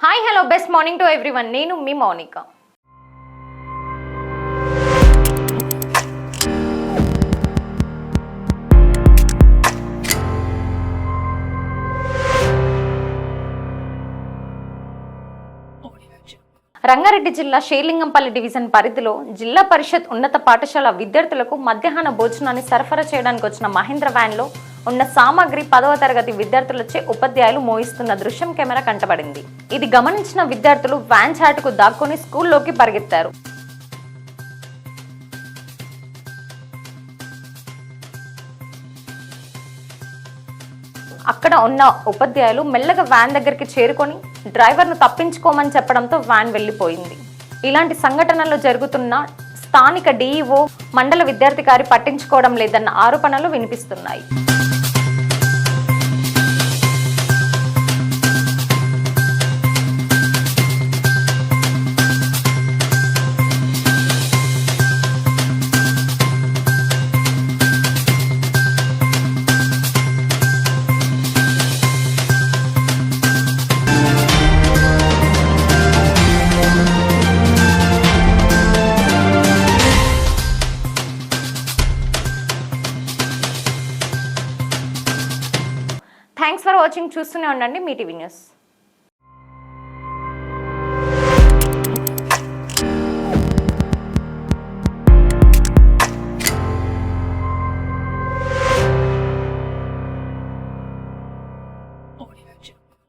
Hi hello best morning to everyone నేను మీ మౌనిక. రంగారెడ్డి జిల్లా షేర్లింగంపల్లి డివిజన్ పరిధిలో జిల్లా పరిషత్ ఉన్నత పాఠశాల విద్యార్థులకు మధ్యాహ్న భోజనాన్ని సరఫరా చేయడానికి వచ్చిన మహేంద్ర వ్యాన్లో ఉన్న సామాగ్రి పదవ తరగతి విద్యార్థులచే ఉపాధ్యాయులు మోయిస్తున్న దృశ్యం కెమెరా కంటపడింది ఇది గమనించిన విద్యార్థులు వ్యాన్ చాటుకు దాక్కుని స్కూల్లోకి పరిగెత్తారు. అక్కడ ఉన్న ఉపాధ్యాయులు మెల్లగా వ్యాన్ దగ్గరికి చేరుకొని డ్రైవర్ను తప్పించుకోమని చెప్పడంతో వ్యాన్ వెళ్ళిపోయింది. ఇలాంటి సంఘటనలు జరుగుతున్న స్థానిక డీఈఓ మండల విద్యార్థికారి పట్టించుకోవడం లేదన్న ఆరోపణలు వినిపిస్తున్నాయి. వాచింగ్ చూస్తూనే ఉండండి మీ టీవీ న్యూస్ audio